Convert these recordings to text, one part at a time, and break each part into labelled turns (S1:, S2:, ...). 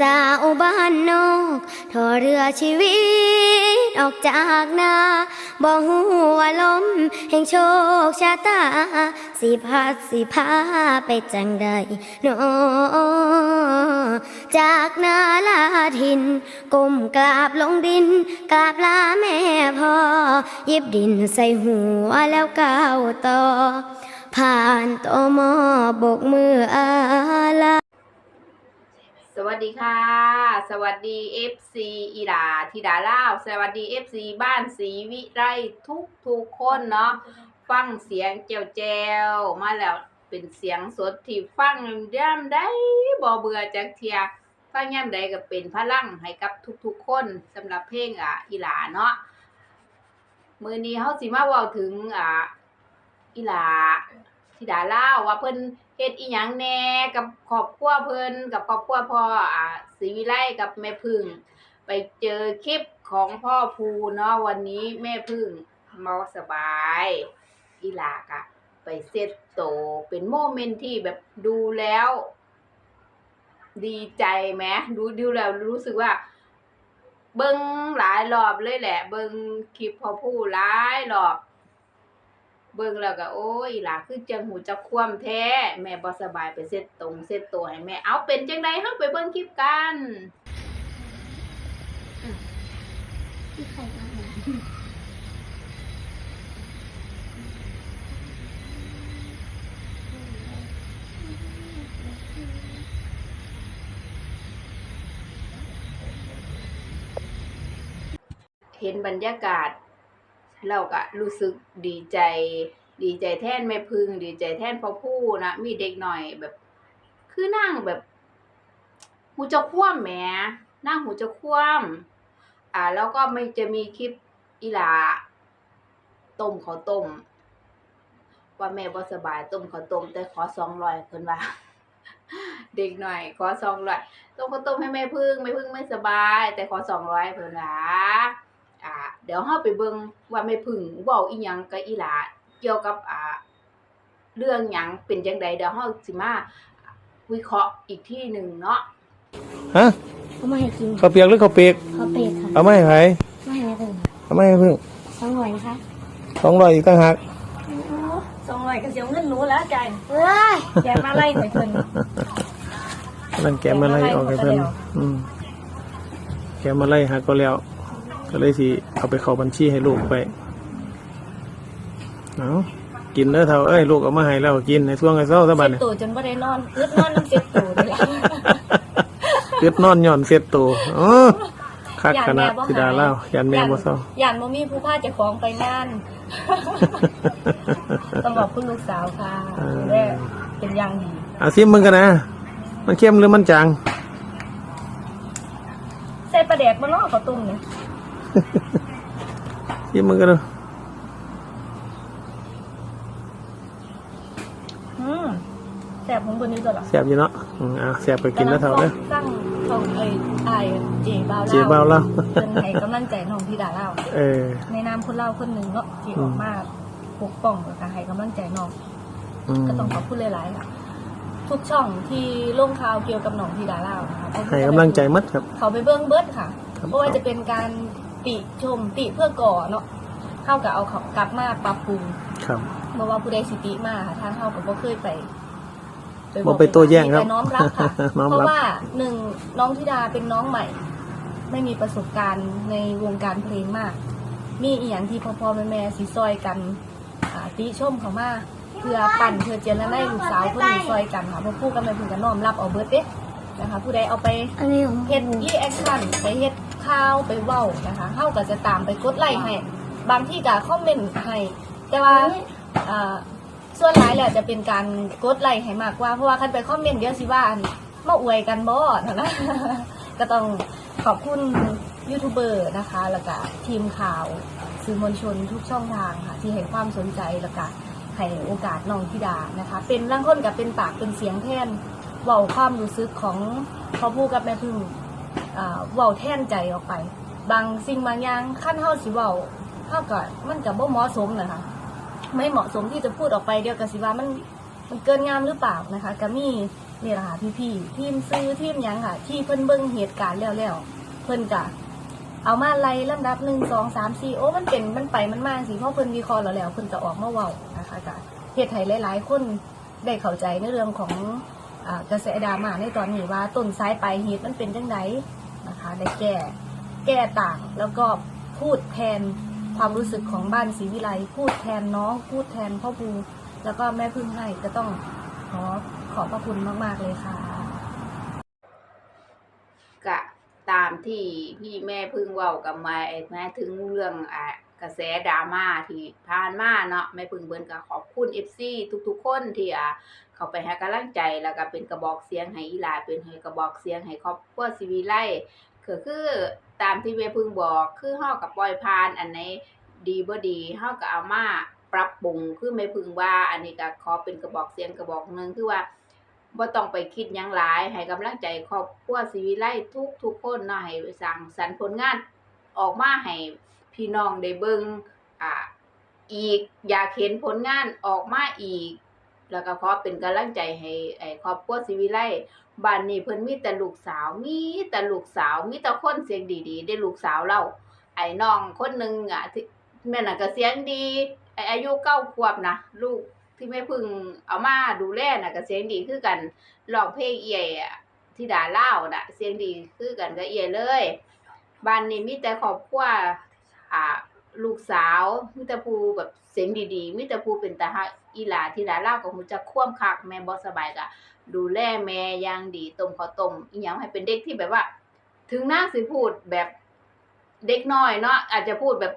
S1: สาวบ้านนอกทอเรือชีวิตออกจากนาบ่หูว่าลมแห่งโชคชะตา สิพัดสิพาไปจังใดโนจากนาลาทินก้มกราบลงดินกราบลาแม่พ่อยิบดินใส่หัวแล้วก้าวต่อผ่านตอมอบกมืออาลา
S2: สวัสดีค่ะ สวัสดี FC อีหลาธิดาล่าสวัสดี FC บ้านสีวิไลทุกทุกคนเนาะฟังเสียงแจวแจวมาแล้วเป็นเสียงสดที่ฟังย่ำได้บ่เบื่อจักเทียฟังย่ำใดก็เป็นพลังให้กับทุกๆคนสำหรับเพลงอะอีหลาเนาะมือนี้เฮาสิมาว้าถึงอ่าอีหลาธิดาล่าวว่าเพิ่น เฮ็ดอีหยังแน่กับครอบครัวเพิ่นกับครอบครัวพ่ออ่าศรีวิไลกับแม่พึ่ง ไปเจอคลิปของพ่อภูเนาะวันนี้แม่พึ่งเมาสบายอีหลากอะไปเซตโตเป็นโมเมนต์ที่แบบดูแล้ว ดีใจไหมดูดูแล้วรู้สึกว่า เบิ่งหลายรอบเลยแหละ เบิ่งคลิปพ่อภูหลายรอบ เบิ่งแล้วก็โอ้ยหล่ะคือจังหูจักคว่ำแท้ แม่บ่สบายไปเซ็ตตรงเซ็ตตัวให้แม่เอาเป็นจังไดเฮาไปเบิ่งคลิปกันเห็นบรรยากาศ เราก็รู้สึกดีใจ ดีใจแทนแม่พึ่งดีใจแทนพ่อผู้นะมีเด็กหน่อยแบบ คือนั่งแบบหูจะคว่ำแหมนั่งหูจะคว่ำอ่า แล้วก็ไม่จะมีคลิปอีหลาต้มข้าต้ม ว่าแม่บ่สบายต้มข้าต้ม แต่ขอสองร้อยเพิ่นว่าเด็กหน่อย ขอสองร้อยต้มข้าวต้มให้แม่พึ่งแม่พึ่งไม่สบาย แต่ขอสองร้อยเพิ่นว่าอ่า เดี๋ยวเฮาไปเบิ่งว่าแม่พึ่งเว้าอีหยังกับอีหลาเกี่ยวกับอ่าเรื่องหยังเป็นจังใดเดี๋ยวเฮาสิมาวิเคราะห์อีกที่หนึ่งเนาะ
S3: ฮะ
S1: เขาไม่ให้กิน
S3: ข้าวเปียกหรือข้าวเปียก
S1: เขาเป็ดค่ะ
S3: เอาไม่ให้ไผ
S1: ไม่ให้ถึง
S3: เอาไม่ให้เพิ่ง
S1: สองหน่วยนะคะ
S3: สองร้อยอีกต่างหาก
S4: สองร้อยก็เสียเงินหนูแล้วใจาย
S1: เอ้ย
S4: แกมาไล่หน่อยเพิ่น
S3: นั่นแกมาไล่ออกให้เพิ่น
S4: แกมาไล่ออกไปแล้ว
S3: อืมแกมาไล่หาก็แล้ว ก็เลยสิเอาไปเข้าบัญชีให้ลูกไปเอากินเด้อเท่าเอ้ยลูกเอามาให้แล้วกินในช่วงไอ้เช้าซะบัด
S4: เซ็ต
S3: เนี่ย
S4: ตู่จนบ่ได้นอนอึดนอนน้ำเซ็ตตู่เลยล่ะ
S3: เกิดนอนย่อนเสร็จตัวอ๋อคักขนาด
S4: บ่
S3: สิดาเล่ายันแม่บ่เศร้า
S4: ย่านบ่มีผู้พาเจ้าของไปงานต้องบอกคุณลูกสาวค่ะ
S3: เออ
S4: แม่เป็นอย่างดี
S3: เอาซิมมึงกันนะ มันเข้มหรือมันจาง
S4: ใส่ปลาแดกบ่เนาะข้าวต้มเนี่ย
S3: ซิมมึงกันดู
S4: อืมแซ่บของเพิ่นนี่ตัวละ
S3: แซ่บอยู่เนาะอืมอ่าแซ่บไปกินแล้วเท่าเด้อ
S4: สั่งของเอ้ยอายเจบ่าว
S3: เจ๊เบาเล่า
S4: เพิ่นให้กำลังใจน้องพี่ดาเล่า
S3: เออ
S4: ในนามคนเล่าคนหนึ่งเนาะที่
S3: อื
S4: อ
S3: ม
S4: อกมาปกป้องแล้วก็ให้กำลังใจน้อง
S3: อืม
S4: ก็ต้องขอบคุณหลายๆค่ะทุกช่องที่ลงข่าวเกี่ยวกับหนองพี่ดาเล่านะคะ
S3: ให้กำลังใจมัดครับ
S4: เขาไปเบิ้งเบิร์ดค่ะ
S3: ครับ
S4: เพราะว่าจะเป็นการ ติชมติเพื่อก่อเนาะเข้ากับเอาเขากลับมาปรับปรุง
S3: ครับ
S4: เพราะว่าผู้ใดสิติมาค่ะทางเข้ากับบ่เคยไป
S3: บ่ไปโต้แย้งครับ
S4: แต่น้อมรับค่ะ
S3: น้อมรับ
S4: เพราะว่าหนึ่งน้องธิดาเป็นน้องใหม่ ไม่มีประสบการณ์ในวงการเพลงมาก มีอีหยังที่พ่อๆแม่ๆสิซอยกันอ่าติชมเขามาเพื่อปั่นเพื่อเจริญให้ลูกสาวคนนี้ซอยกันค่ะเพราะพูดกันไปเพิ่นก็น้อมรับเอาเบิดเด้นะคะ ผู้ใดเอาไป
S1: อันนี้ของ
S4: เฮ็ดรีแอคชั่นไปเฮ็ด ข่าวไปเว้านะคะเฮาก็จะตามไปกดไลค์ให้บางที่ก็คอมเมนต์ให้แต่ว่าอ่าส่วนหลายแหละจะเป็นการกดไลค์ให้มากกว่าเพราะว่าคันไปคอมเมนต์เดี๋ยวสิว่าอันมาอวยกันบ่นะ ก็ต้องขอบคุณยูทูบเบอร์นะคะ แล้วก็ทีมข่าวสื่อมวลชนทุกช่องทางค่ะ ที่ให้ความสนใจแล้วก็ให้โอกาสน้องธิดานะคะ เป็นร่างคนกับเป็นปากเป็นเสียงแทนเว้าความรู้สึกของพ่อผู้กับแม่พึ่งอ่า เว้าแท่นใจออกไป บางสิ่งบางอย่างขั้นเฮาสิเว้าเฮาก็มันก็บ่เหมาะสมนะคะไม่เหมาะสมที่จะพูดออกไปเดียวกับสิว่ามันมันเกินงามหรือเปล่านะคะก็มีนี่แหละค่ะพี่ๆทีมซื้อทีมยังค่ะ ที่เพิ่นเบิ่งเหตุการณ์แล้วแล้วเพิ่นก็เอามาไล่ลำดับหนึ่งสองสามสี่โอ้มันเป็นมันไปมันมาสิเพราะเพิ่นวิเคราะห์แล้วแล้วเพิ่นก็ออกมาเว้านะคะก็เฮ็ดให้หลายๆ คนได้เข้าใจในเรื่องของกระแสดราม่าในตอนนี้ว่าต้นสายปลายเหตุมันเป็นจังได นะคะ ได้แก้แก้ต่างแล้วก็พูดแทนความรู้สึกของบ้านศรีวิไลพูดแทนน้องพูดแทนพ่อปูแล้วก็แม่พึ่งให้ก็ต้องขอขอบพระคุณมาก ๆ เลยค่ะ
S2: กะตามที่พี่แม่พึ่งเว้ากับมาแม่ถึงเรื่องอะ กระแสดราม่าที่ผ่านมาเนาะแม่พึ่งเบิ่นก็ขอบคุณ FC ทุกๆ คนที่อ่าเขาไปให้กำลังใจแล้วก็เป็นกระบอกเสียงให้อีลาเป็นให้กระบอกเสียงให้ครอบครัวศิวิไลก็คือตามที่แม่พึ่งบอกคือเฮากับปล่อยผ่านอันไหนดีบ่ดีเฮาก็เอามาปรับปรุงคือแม่พึ่งว่า อันนี้ก็ขอเป็นกระบอกเสียงกระบอกหนึ่งคือว่าบ่ต้องไปคิดยังหลายให้กำลังใจครอบครัวศิวิไล่ทุกทุกคนเนาะให้สร้างสรรค์ผลงานออกมาให้ พี่น้องได้เบิ่งอ่าอีกอยากเห็นผลงานออกมาอีก แล้วก็ขอเป็นกำลังใจให้ไอ้ครอบครัวศิวิไลบ้านนี้เพิ่นมีแต่ลูกสาวมีแต่ลูกสาวมีแต่คนเสียงดีๆ ได้ลูกสาวเราไอ้น้องคนหนึ่งอะที่แม่น่ะก็เสียงดีไอ้อายุเก้าขวบนะลูกที่แม่พึ่งเอามาดูแลน่ะก็เสียงดีคือกันร้องเพลงเอี่ยที่ดาเล่าน่ะ เสียงดีคือกันกับเอี่ยเลยบ้านนี้มีแต่ครอบครัว อ่าลูกสาวมีแต่ผู้แบบเสียงดีๆมีแต่ผู้เป็นตาฮักอีหลาที่ดาเล่าวก็ฮู้จักความคักแม่บ่สบายก็ดูแลแม่ย่างดีต้มข้าวต้มอีหยังให้เป็นเด็กที่แบบว่า ถึงนางสิพูดแบบเด็กน้อยเนาะอาจจะพูดแบบ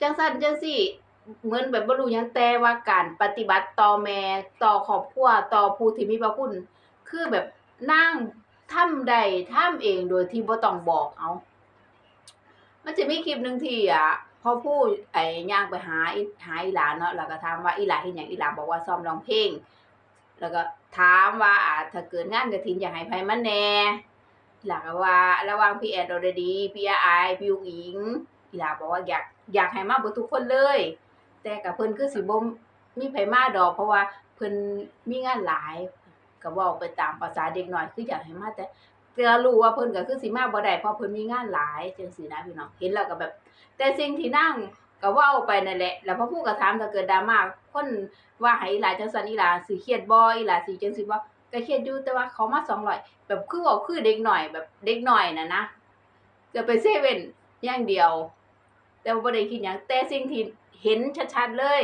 S2: จังซั่นจังซี่เหมือนแบบบ่รู้หยังแต่ว่าการปฏิบัติต่อแม่ต่อครอบครัวต่อผู้ที่มีพระคุณ คือแบบนั่งทำได้ทำเองโดยที่บ่ต้องบอกเอา มันจะมีคลิปหนึ่งที่อะพอพูดไอ้ย่างไปหาหาอีหลานเนาะแล้วก็ถามว่าอีหลาเฮ็ดหยังอีหลานบอกว่าซ้อมร้องเพลง แล้วก็ถามว่าอ่าถ้าเกิดงานกฐินอยากให้ไผมาแน่อีหลาก็ว่าระว่างพี่แอดอรดีพี่อาไอพี่อุ๋งอิงอีหลานบอกว่าอยากอยากให้มาเบิดทุกคนเลย แต่กับเพิ่นคือสิบ่มีไผมาดอก เพราะว่าเพิ่นมีงานหลายก็เว้าไปตามภาษาเด็กหน้อยคืออยากให้มาแต่ แต่รู้ว่าเพิ่นก็คือสิมาบ่ได้เพราะเพิ่นมีงานหลายจังซี่นะพี่น้องเห็นแล้วก็แบบ แต่สิ่งที่นั่งก็เว้าไปนั่นแหละ แล้วพอผู้ก็ถามถ้าเกิดดราม่าคนว่าให้อีหลาจังซั่นอีหลาสิเครียดบ่อีหลาสิจังซี่บ่ก็เครียดอยู่แต่ว่าเขามา200แบบคือเว้าคือเด็กหน้อยแบบเด็กหน้อยน่ะนะจะไปเซเว่นอย่างเดียว แต่ว่าบ่ได้คิดหยังแต่สิ่งที่เห็นชัดๆเลย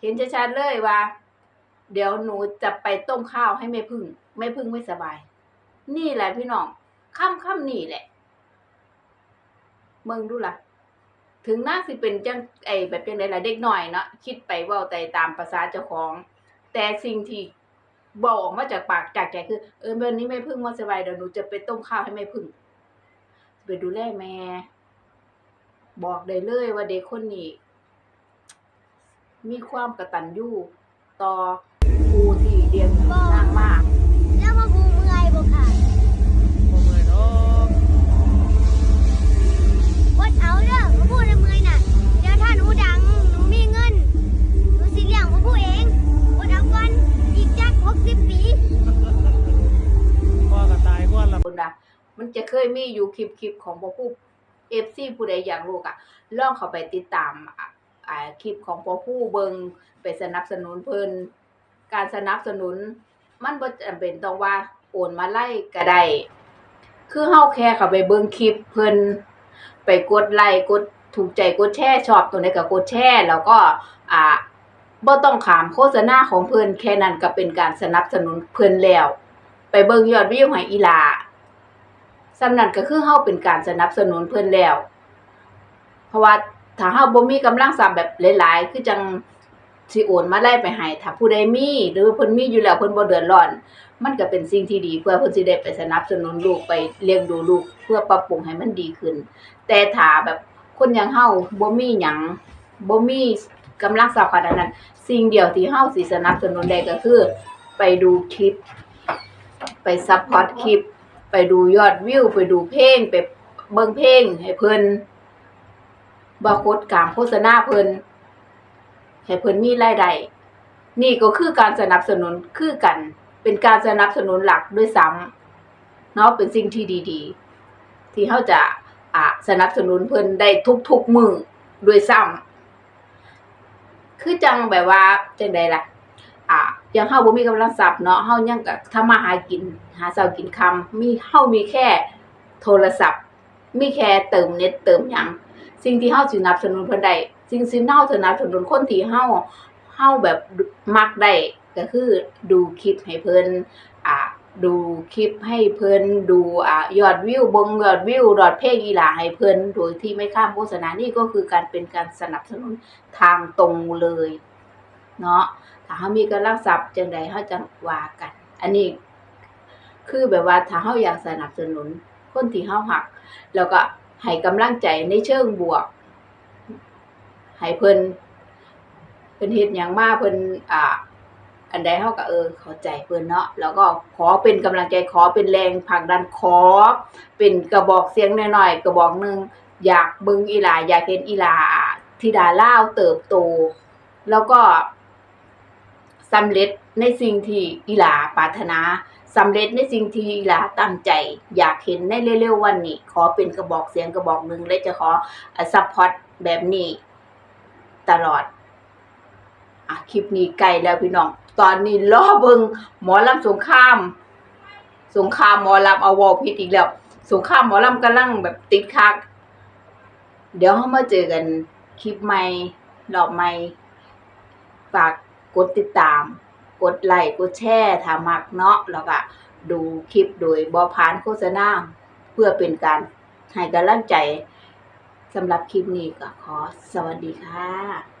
S2: เห็นชัดๆเลยว่า เดี๋ยวหนูจะไปต้มข้าวให้แม่พึ่งแม่พึ่งไม่สบาย นี่แหละพี่น้องค่ำค่ำนี่แหละ เมืองดูล่ะ ถึงน่าสิเป็นจังไอแบบจังไดล่ะเด็กหน่อยเนาะคิดไปว้าแต่ตามภาษาเจ้าของ แต่สิ่งที่บอกออกมาจากปากจากใจคือเออวันนี้แม่พึ่งไม่สบายเดี๋ยวหนูจะไปต้มข้าวให้แม่พึ่งไปดูแลแม่บอกได้เลยว่าเด็กคนนี้ มีความกระตัญญูต่อผู้ที่เลี้ยงนางมาก
S1: ย
S3: มีอยู่
S2: คลิปคลิปของพวกผู้เอฟซีผู้ใดอยากรู้อะลองเข้าไปติดตามคลิปของพวกผู้เบิงไปสนับสนุนเพิ่นการสนับสนุน มันบ่จำเป็นต้องว่าโอนมาไล่ก็ได้คือเฮาแค่เข้าไปเบิ่งคลิปเพิ่นไปกดไลค์กดถูกใจกดแชร์ชอบตัวไหนก็กดแชร์แล้วก็อ่าบ่ต้องขามโฆษณาของเพิ่นแค่นั้นก็เป็นการสนับสนุนเพิ่นแล้ว ไปเบิ่งยอดวิวให้อีหลา สำนั้นก็คือเฮาเป็นการสนับสนุนเพิ่นแล้ว เพราะว่าถ้าเฮาบ่มีกำลังทรัพย์แบบหลาย ๆ คือจังสิโอนมาไล่ไปให้ถ้าผู้ใดมีหรือเพิ่นมีอยู่แล้วเพิ่นบ่เดือดร้อน มันก็เป็นสิ่งที่ดีเพื่อเพิ่นสิได้ไปสนับสนุนลูกไปเลี้ยงดูลูกเพื่อปรับปรุงให้มันดีขึ้น แต่ถ้าแบบคนอย่างเฮาบ่มีหยังบ่มีกำลังทรัพย์ขนาดนั้น สิ่งเดียวที่เฮาสิสนับสนุนได้ก็คือ ไปดูคลิป ไปซัพพอร์ตคลิป ไปดูยอดวิว ไปดูเพลง ไปเบิ่งเพลงให้เพิ่นบ่โคดกามโฆษณาเพิ่นให้เพิ่นมีรายได้นี่ก็คือการสนับสนุนคือกัน เป็นการสนับสนุนหลักด้วยซ้ำเนาะเป็นสิ่งที่ดีๆ ที่เขาจะอ่าสนับสนุนเพิ่นได้ทุกๆมือด้วยซ้ำคือจังแบบว่าจังใดล่ะ อ่ายังเฮาบ่มีกำลังทรัพย์เนาะเฮายังก็ทำมาหากิน หาเช้ากินค่ำมีเฮามีแค่โทรศัพท์ มีแค่เติมเน็ตเติมหยังสิ่งที่เฮาสินับสนุนเพิ่นได้สิ่งสิ่เฮาสนับสนุนคนที่เฮาเฮาแบบมักได้ก็คือดูคลิปให้เพิ่นอ่าดูคลิปให้เพิ่นดูอ่ายอดวิวบ่งยอดวิวดอดเพลงอีหลาให้เพิ่นโดยที่ไม่ข้ามโฆษณานี่ก็คือการเป็นการสนับสนุนทางตรงเลย เนาะ ถ้าเฮามีกำลังทรัพย์จังใดเฮาจังว่ากัน อันนี้ คือแบบว่าถ้าเฮาอยากสนับสนุน คนที่เฮาฮัก แล้วก็ให้กำลังใจในเชิงบวกให้เพิ่นเพิ่นเฮ็ดหยังมาเพิ่นอ่า อันใดเฮาก็เออ เข้าใจเพิ่นเนาะแล้วก็ขอเป็นกำลังใจขอเป็นแรงผลักดันขอ เป็นกระบอกเสียงหน้อยๆกระบอกหนึงอยากเบิ่งอีหลาอยากเห็นอีหลาธิดาล่าวเติบโต แล้วก็ สำเร็จในสิ่งที่อีหลาปรารถนาสำเร็จในสิ่งที่อีหลาตั้งใจ อยากเห็นในเร็วๆวันนี้ ขอเป็นกระบอกเสียงกระบอกหนึ่งและจะขอซัพพอร์ตแบบนี้ตลอดอะคลิปนี้ไกลแล้วพี่น้อง ตอนนี้รอเบิงหมอลำสงคราม สงครามหมอลำเอาวอลพิษอีกแล้ว สงครามหมอลำกำลังแบบติดคัก เดี๋ยวเรามาเจอกันคลิปใหม่รอบใหม่ฝาก กดติดตาม กดไลค์กดแชร์ถ้ามักเนาะแล้วก็ดูคลิปโดยบอพานโฆษณาเพื่อเป็นการให้กำลังใจสำหรับคลิปนี้ก็ขอสวัสดีค่ะ